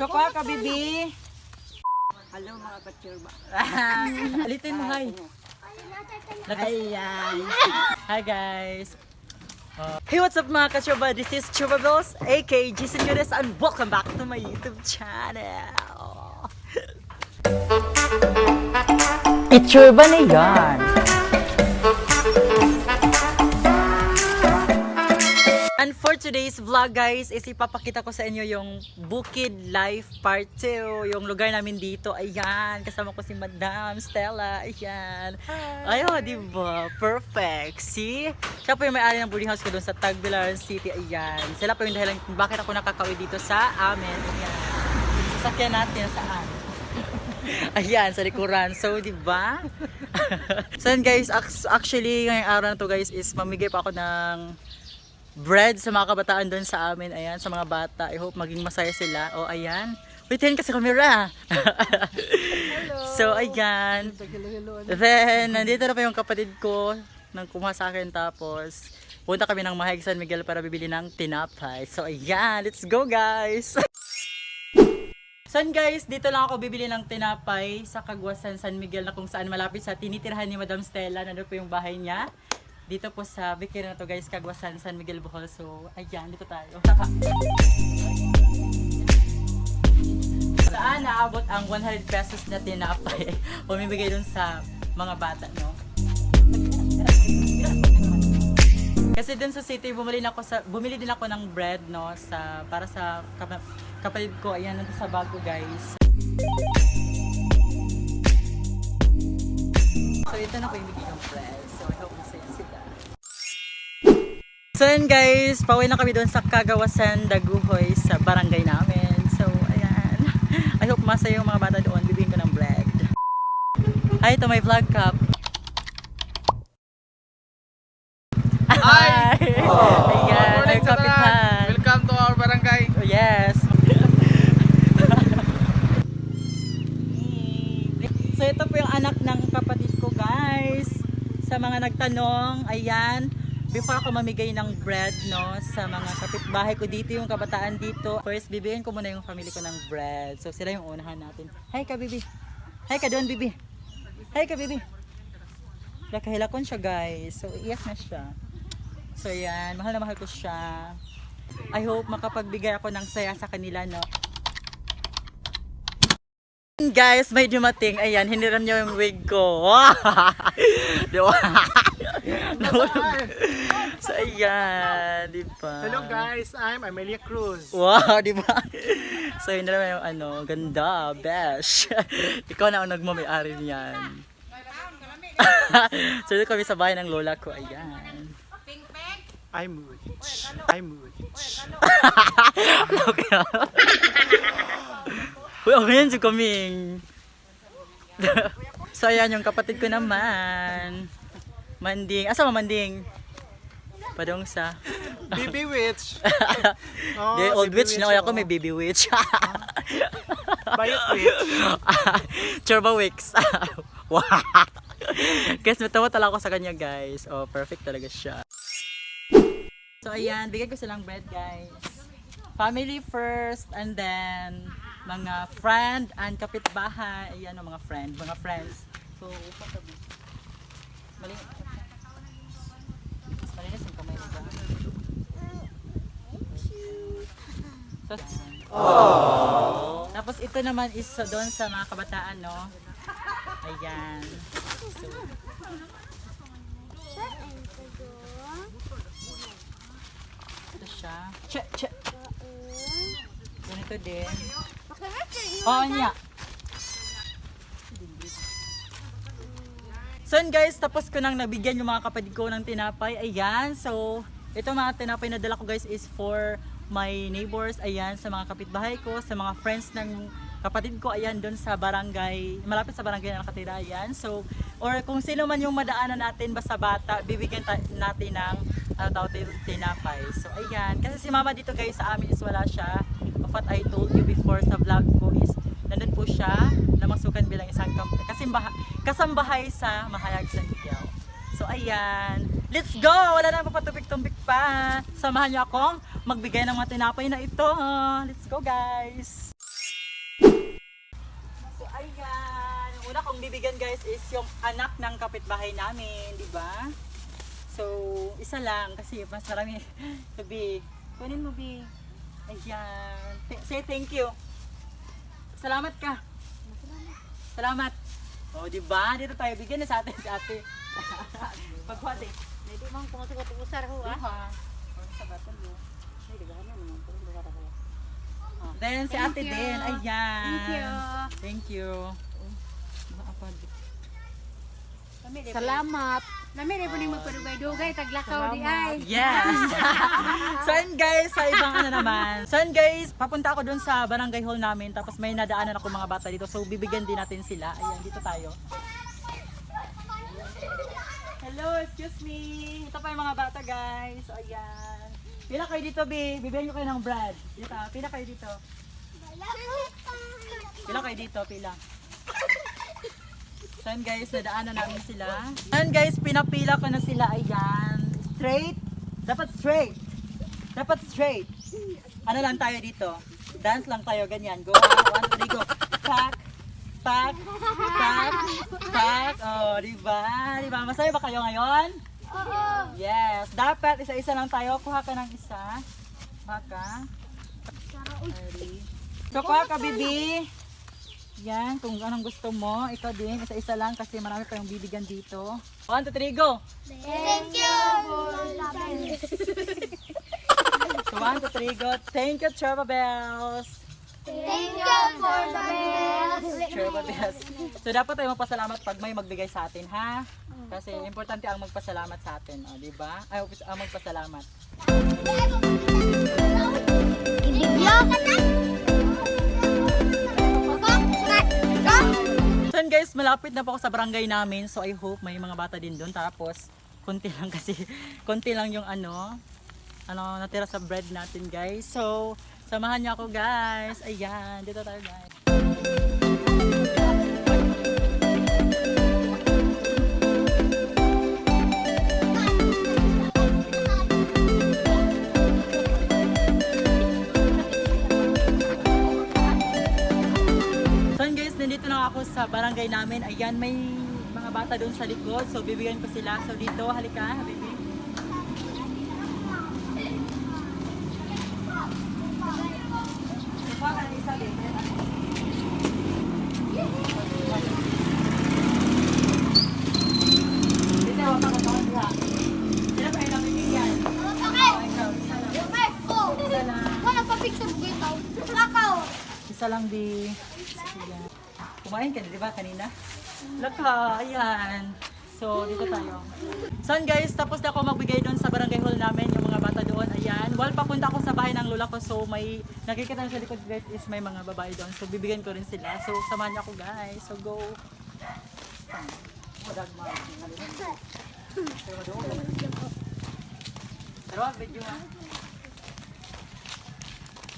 So ka bibi. Hello mga katurba. Alitin mo, hi. Ayan. Hi, guys. Hey, what's up mga kachuba? This is Chuba Bills, aka Jason Yunes, and welcome back to my YouTube channel. Itsurba na yan. For today's vlog guys, is ipapakita ko sa inyo yung Bukid Life Part 2. Yung lugar namin dito. Ayan, kasama ko si Madam Stella. Ayan. Ayo, di ba? Perfect. See? Siya po yung may-ari ng boarding house ko doon sa Tagbilaran City. Ayan. Sila po yung dahilan kung bakit ako nakakauwi dito sa amin. Ayan. Sasakyan natin saan? Ayan, sa likuran. So, di ba? so, guys, ac- actually, ngayong araw na to guys is mamigay pa ako ng bread sa mga kabataan doon sa amin. Ayan, sa mga bata. I hope maging masaya sila. O, ayan. Wait, yan kasi camera. so, ayan. Then, nandito na pa yung kapatid ko nang kumuha sa akin. Tapos, punta kami ng Mahig San Miguel para bibili ng tinapay. So, ayan. Let's go, guys! San guys, dito lang ako bibili ng tinapay sa Kagwasan San Miguel na kung saan malapit sa tinitirhan ni Madam Stella. Nandun po yung bahay niya. Dito po sa Bikini na to guys, Kagwasan San Miguel Bohol. So, ayan, dito tayo. Saan naabot ang 100 pesos na tinapay? Pumibigay dun sa mga bata, no? Kasi dun sa city, bumili, ako sa, bumili din ako ng bread, no? Sa, para sa kap- kapatid ko. Ayan, nandun sa bago, guys. So, ito na po yung bigay ng bread. So, I hope masaya sila. So, yun guys, pauwi na kami doon sa Kagawasan, Daguhoy, sa barangay namin. So, ayan. I hope masaya yung mga bata doon. Bibigyan ko ng bread. Hi, ito may vlog cup. Hi! Ayan, may Morning kapitan. Welcome to our barangay. Oh, yes. so ito po yung anak ng kapatid ko guys. Sa mga nagtanong, ayan, before ako mamigay ng bread no sa mga kapitbahay ko dito yung kabataan dito. First bibigyan ko muna yung family ko ng bread. So sila yung unahan natin. Hi ka bibi. Hi ka doon bibi. Hi ka bibi. Nakahilakon siya guys. So iyak na siya. So yan, mahal na mahal ko siya. I hope makapagbigay ako ng saya sa kanila, no? Guys, may dumating. Ayan, hiniram niyo yung wig ko. Di ba? So, ayan. Di ba? Hello guys, I'm Amelia Cruz. Wow, di ba? So, yun na naman yung ano, ganda, besh. Ikaw na ang nagmamayari niyan. so, dito kami sa bahay ng lola ko. Ayan. I'm rich. I'm rich. okay na. Uy, ang ganyan si Kaming. so, ayan yung kapatid ko naman. Manding. Asa mo Manding? Padong sa... Baby witch. Di, old baby witch na. oh. Ako may baby witch. Bayot witch. Churba wicks. wow. Guys, natawa talaga ako sa kanya, guys. Oh, perfect talaga siya. So, ayan. Bigay ko silang bread, guys. Family first, and then mga friend and kapitbahay. Ayan, oh, mga friend, mga friends. So, Mali. Malinis kamay nila. So, tapos ito naman is sa doon sa mga kabataan, no? Ayan. So, ito siya. Che, che. Ganito din. Oo niya. So yun guys, tapos ko nang nabigyan yung mga kapatid ko ng tinapay. Ayan, so ito mga tinapay na dala ko guys is for my neighbors. Ayan, sa mga kapitbahay ko, sa mga friends ng kapatid ko. Ayan, doon sa barangay, malapit sa barangay na nakatira. Ayan, so, or kung sino man yung madaanan natin, basta bata, bibigyan natin ng ano tawag tinapay. So, ayan. Kasi si mama dito guys, sa amin is wala siya. Of what I told you before sa vlog ko is, Nandun po siya na masukan bilang isang kasimbaha, kasambahay sa Mahayag San Miguel. So ayan, let's go! Wala na papatubik-tumbik pa. Samahan niyo akong magbigay ng mga tinapay na ito. Let's go guys! So ayan, una kong bibigyan guys is yung anak ng kapitbahay namin, di ba? So, isa lang kasi mas marami. Sabi, kunin mo, Bi. Ayan. Say thank you. Salamat ka. Salamat. O, di ba? Dito tayo. Bigyan na sa atin si ate. Pagkwate. Hindi man kung sa ko usar ho ah. Ha? O, sa batal mo. Hindi ba ano naman kung lugar ako. Then, si ate din. Ayan. Thank you. Thank you. Maapad. Salamat. Nami rin po magpadugay-dugay taglakaw di ay. Yes! so yun guys, sa ibang ano naman. So yun guys, papunta ako dun sa barangay hall namin. Tapos may nadaanan ako mga bata dito. So bibigyan din natin sila. Ayan, dito tayo. Hello, excuse me. Ito pa yung mga bata guys. So ayan. Pila kayo dito, B. Bibigyan nyo kayo ng bread. Dito, pila kayo dito. Pila kayo dito, pila. So yun guys, nadaanan namin sila. Ayan guys, pinapila ko na sila. Ayan. Straight. Dapat straight. Dapat straight. Ano lang tayo dito? Dance lang tayo, ganyan. Go, one, three, go. Pack, pack, pack, pack. Oh, di ba? Di ba? Masaya ba kayo ngayon? Yes. Dapat isa-isa lang tayo. Kuha ka ng isa. Kuha ka. Ready? So, kuha ka, bibi. Yan, kung anong gusto mo. Ikaw din, isa-isa lang kasi marami pa yung bibigyan dito. One, two, three, go! Thank you So, one, two, three, go. Thank you, Trevor Bells! Thank you for the best. Trevor Bells. So, dapat tayo magpasalamat pag may magbigay sa atin, ha? Kasi importante ang magpasalamat sa atin, o, di ba? Ay, ang magpasalamat. Ibigyo malapit na po ako sa barangay namin. So I hope may mga bata din doon. Tapos, konti lang kasi, konti lang yung ano, ano, natira sa bread natin guys. So, samahan niyo ako guys. Ayan, dito tayo guys. Nandito na ako sa barangay namin. Ayan, may mga bata doon sa likod. So bibigyan ko sila. So dito, halika, baby. Isa lang di. Kumain ka na, di ba, kanina? Laka, ayan. So, dito tayo. Yun, guys, tapos na ako magbigay doon sa barangay hall namin, yung mga bata doon. Ayan. While papunta ako sa bahay ng lola ko, so may, nakikita na sa likod, guys, is may mga babae doon. So, bibigyan ko rin sila. So, samahan niyo ako, guys. So, go. Pero, video ha.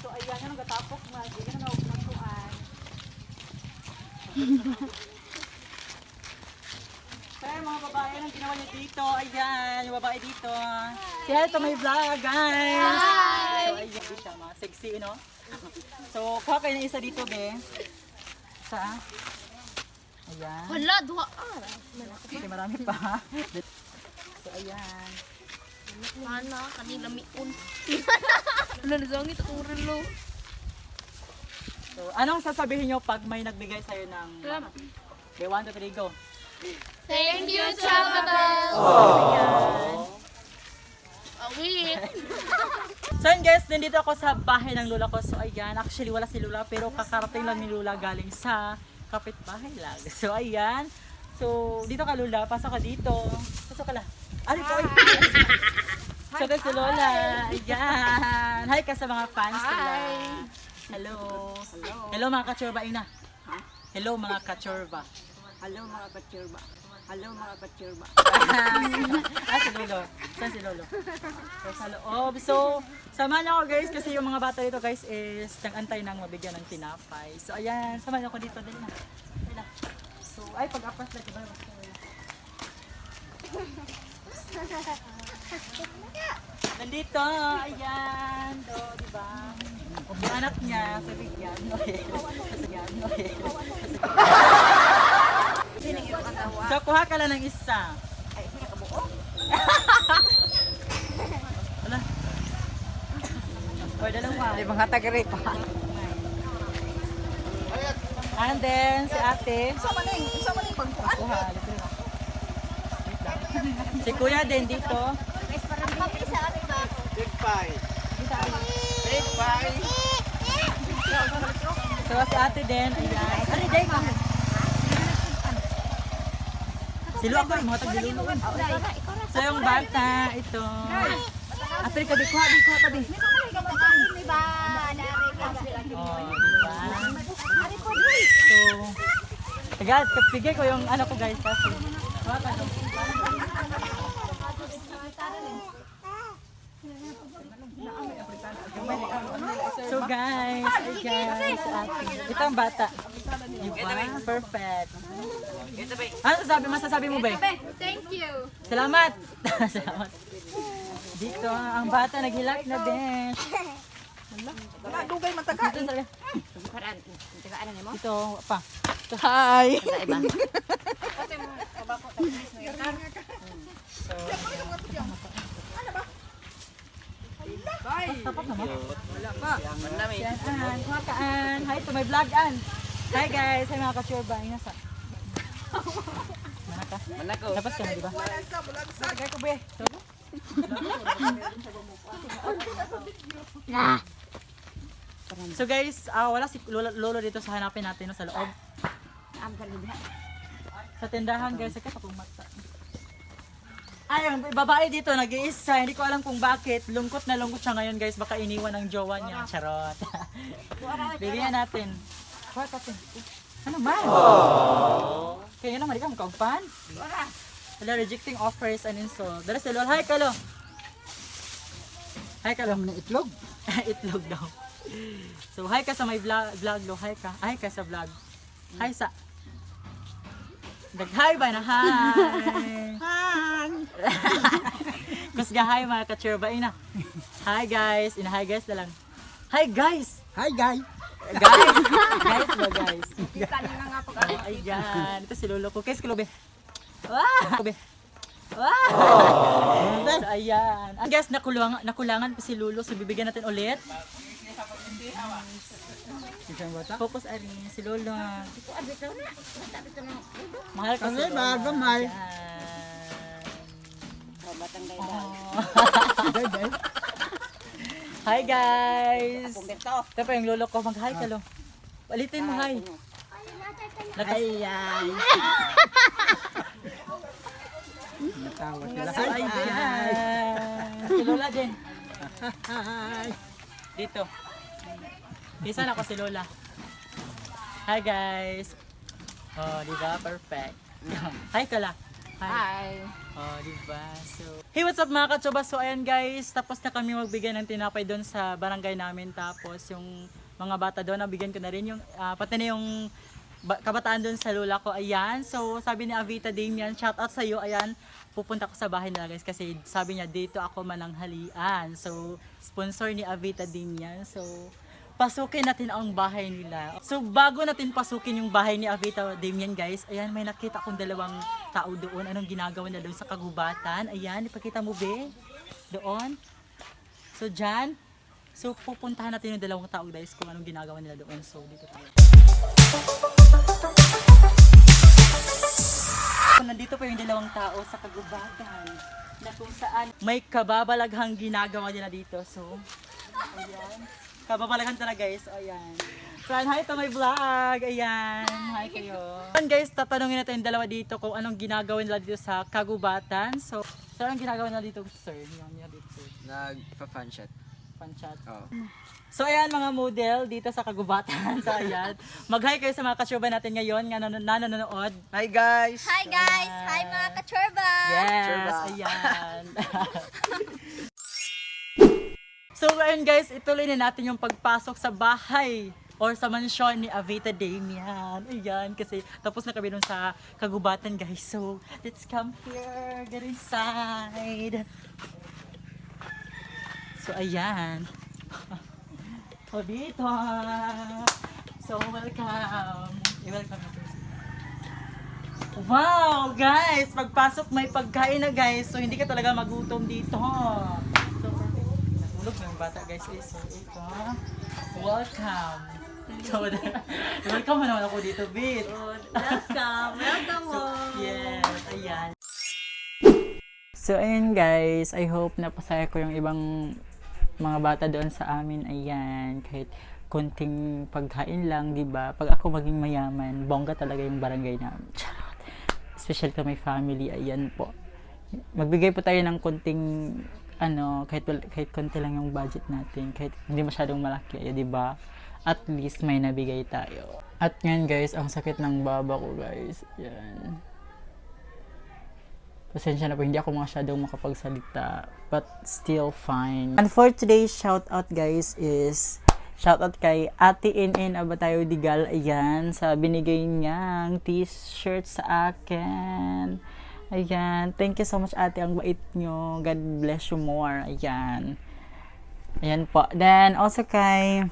So, ayan, yung gatapok na. Hindi ka na. Kaya mga babae, anong ginawa niyo dito? Ayan, yung babae dito. Si hello to my vlog, guys! Hi! So, ayan, dito, mga sexy, no? So, kuha kayo ng isa dito, be. Sa? Ayan. Wala, duha Kasi marami pa. So, ayan. Mana, kanila miun. Wala na sangit akong relo. So, anong sasabihin nyo pag may nagbigay sa'yo ng... Okay, one, two, three, go. Thank you, Chabata. Ayan. Awit. So yun guys, nandito ako sa bahay ng lula ko. So ayan, actually wala si lula pero kakarating lang ni lula galing sa kapitbahay lang. So ayan. So dito ka lula, pasok ka dito. Pasok ka lang. Ano ko? So si Lola. Ayan. Hi ka sa mga fans ko lang. Hello. Hello. Hello mga kachorba ina. Hello mga kachorba. Hello mga kachurba. Hello mga kachurba. ah, si Lolo. Saan si Lolo? So, sa loob. So, samahan niyo ako guys kasi yung mga bata dito guys is nag-antay ng mabigyan ng tinapay. So, ayan. Samahan niyo ako dito. Dali na. Dali na. So, ay, pag-apas na. Diba? Nandito. Ayan. Do, diba? Yung anak niya, sabi niya, Noel. Sabi niya, Noel. kuha ka lang ng isa. Ay, hindi ka buo. Wala. Or dalawa. Di mga tagari pa. And then, si ate. Isa man ning, isa man ning pagkuhan. Kuha. Si kuya din dito. Mami, sa atin ba? Big pie. Big pie. So, si ate din. Ayan. Ano, day ka? Silo ako, yung mga tagdilulo. So, yung bata, ito. Ate, kabi, kuha, di, kuha, kabi. Di ba? Oh, diba? So, agad, kapigay ko yung ano ko guys kasi. So guys, ayan, sa atin. Ito ang bata. Diba? Perfect. Ano sabi, masasabi mo ba? Thank you. Salamat! Salamat. Dito, ang bata naghilak na din. Wala dugay man taga. Dito, sa- Paraan. Tagaan mo. Dito, pa. Hi! Sa iba. Tapos na mo? Wala pa. Yan, An. Hi to my vlog, An. Hi guys. Hi mga ka-churba. Ay, nasa. Mana ka? Mana ko. Tapos ka na, di ba? Sagay ko, be. So, guys, ah, wala si lolo, dito sa hanapin natin no, sa loob. Sa tindahan guys, sakit akong mata. Ay, ang babae dito nag-iisa. Hindi ko alam kung bakit. Lungkot na lungkot siya ngayon guys. Baka iniwan ng jowa niya. Charot. Bigyan natin. What natin? Ano man? Kaya naman, di ka magkaupan. Wala, rejecting offers and insult. Dala si Lol. Hi, Kalo. Hi, Kalo. Alam na itlog. Itlog daw. So, hi ka sa may vlog, vlog lo. Hi ka. Hi ka sa vlog. Hi sa... Dag-hi ba na? Hi! Han. Kusga hi mga ka-churba. Ina. Hi guys. Ina hi guys na lang. Hi guys! Hi guys. Guys! guys ba guys? Kanina nga pag Oh, ayan. Ito si Lolo ko. Kes kilo be. Wow! Be. Wow! So, ayan. Ang guys, nakulangan, nakulangan pa si Lolo. So, bibigyan natin ulit. Focus ari si Lolo. Mahal ka si Lolo. ba gamay. Ayan. batang gaya. Day day. Hi guys! Kumbento. Ito pa yung lolo ko. Mag-hi ka lo. Palitin mo hi. Lakas. Ayan. Natawa sila. Hi. ayan. Si Lola din. Hi. Dito. Isa na ako si Lola. Hi guys. Oh, di ba? Perfect. Hi Kala. Hi. Hi. Oh, di ba? So, hey, what's up mga katsuba? So, ayan guys, tapos na kami magbigay ng tinapay doon sa barangay namin. Tapos, yung mga bata doon, nabigyan ko na rin yung, ah, pati na yung ba- kabataan doon sa lola ko. Ayan, so sabi ni Avita Damian, shout out sa iyo. Ayan, pupunta ko sa bahay nila guys kasi sabi niya dito ako mananghalian. So, sponsor ni Avita Damian. So, pasukin natin ang bahay nila. So, bago natin pasukin yung bahay ni Avita Damian, guys, ayan, may nakita akong dalawang tao doon. Anong ginagawa nila doon sa kagubatan? Ayan, ipakita mo, be? Doon. So, dyan. So, pupuntahan natin yung dalawang tao, guys, kung anong ginagawa nila doon. So, dito tayo. So, nandito pa yung dalawang tao sa kagubatan na kung saan may kababalaghang ginagawa nila dito. So, ayan. Kababalaghan talaga guys. Ayan. So, ayan, hi to my vlog. Ayan. Hi kayo. Ayan guys, tatanungin natin yung dalawa dito kung anong ginagawa nila dito sa kagubatan. So, so anong ginagawa nila dito, sir? Yung nila dito, sir. Nagpa-fan shot. Oo. So ayan mga model dito sa kagubatan. So ayan. Mag-hi kayo sa mga kasyuba natin ngayon nga nan- na nanonood. Hi guys! Hi guys! Hi mga kachorba! Yes, Churba. ayan. so ayun guys, ituloy na natin yung pagpasok sa bahay or sa mansyon ni Avita Damian. Ayan, kasi tapos na kami dun sa kagubatan guys. So, let's come here, get inside. So, ayan. O. So, welcome. I-welcome. Wow, guys! Pagpasok may pagkain na, guys. So, hindi ka talaga magutom dito. Na yung bata, guys. Eh, so, ito. Welcome. So, welcome mo naman ako dito, Bit. Welcome. Welcome So, yes, ayan. So, ayun guys, I hope napasaya ko yung ibang mga bata doon sa amin. Ayan, kahit konting pagkain lang, di ba? Pag ako maging mayaman, bongga talaga yung barangay namin. Charot. Especially to my family, ayan po. Magbigay po tayo ng konting ano, kahit kahit konti lang yung budget natin, kahit hindi masyadong malaki, eh, di ba? At least may nabigay tayo. At ngayon guys, ang sakit ng baba ko guys. Yan. Pasensya na po, hindi ako masyadong makapagsalita. But still fine. And for today's shoutout guys is shoutout kay Ate Inin Abatayo Digal. Ayan, sa binigay niyang t-shirt sa akin. Ayan, thank you so much ate, ang bait nyo. God bless you more. Ayan. Ayan po. Then, also kay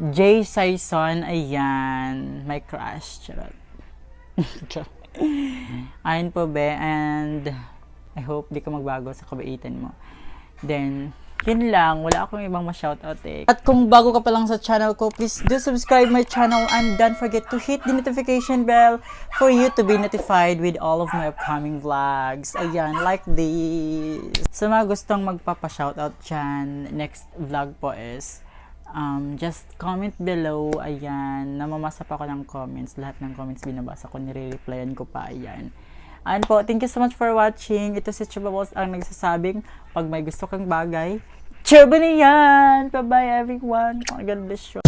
Jay Saison, ayan. My crush. Charot. Ayun po be, and I hope di ka magbago sa kabaitan mo. Then, yun lang. Wala akong ibang ma-shoutout eh. At kung bago ka pa lang sa channel ko, please do subscribe my channel and don't forget to hit the notification bell for you to be notified with all of my upcoming vlogs. Ayan, like this. Sa mga gustong magpapa-shoutout dyan, next vlog po is um, just comment below. Ayan, namamasa pa ako ng comments. Lahat ng comments binabasa ko, nire-replyan ko pa. Ayan. Ayan po, thank you so much for watching. Ito si Chuba Balls ang nagsasabing, pag may gusto kang bagay, Chuba na yan! Bye-bye everyone! God bless you.